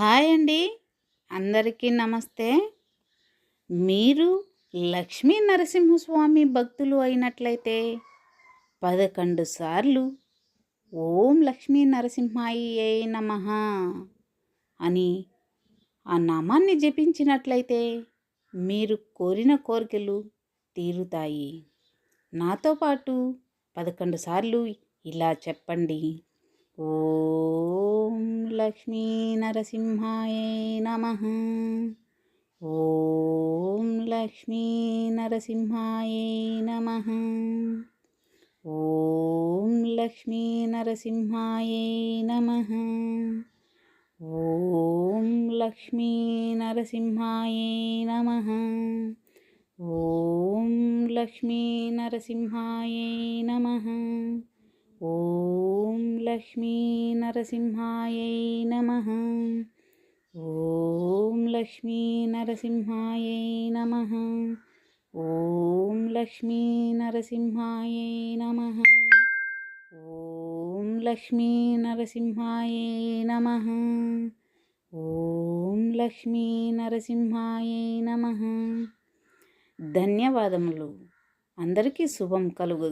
Hi అండి. అందరికీ నమస్తే. మీరు లక్ష్మీ నరసింహస్వామి భక్తులు అయినట్లయితే పదకొండు సార్లు ఓం లక్ష్మీ నరసింహాయ నమ అని ఆ నామాన్ని జపించినట్లయితే మీరు కోరిన కోరికలు తీరుతాయి. నాతో పాటు పదకొండు సార్లు ఇలా చెప్పండి. ఓ लक्ष्मी नरसिंहाय नमः। ॐ लक्ष्मीनरसिंहायै नमः। ॐ लक्ष्मीनरसिंहायै नमः। ॐ लक्ष्मीनरसिंहायै नमः। ॐ लक्ष्मीनरसिंहायै नमः। లక్ష్మీ నరసింహాయ నమ ఓం లక్ష్మీ నరసింహాయై నమ ఓం లక్ష్మీ నరసింహాయై నమ ఓం లక్ష్మీ నరసింహాయ నమ ఓం లక్ష్మీ నరసింహాయై నమ ధన్యవాదములు అందరికీ శుభం కలుగు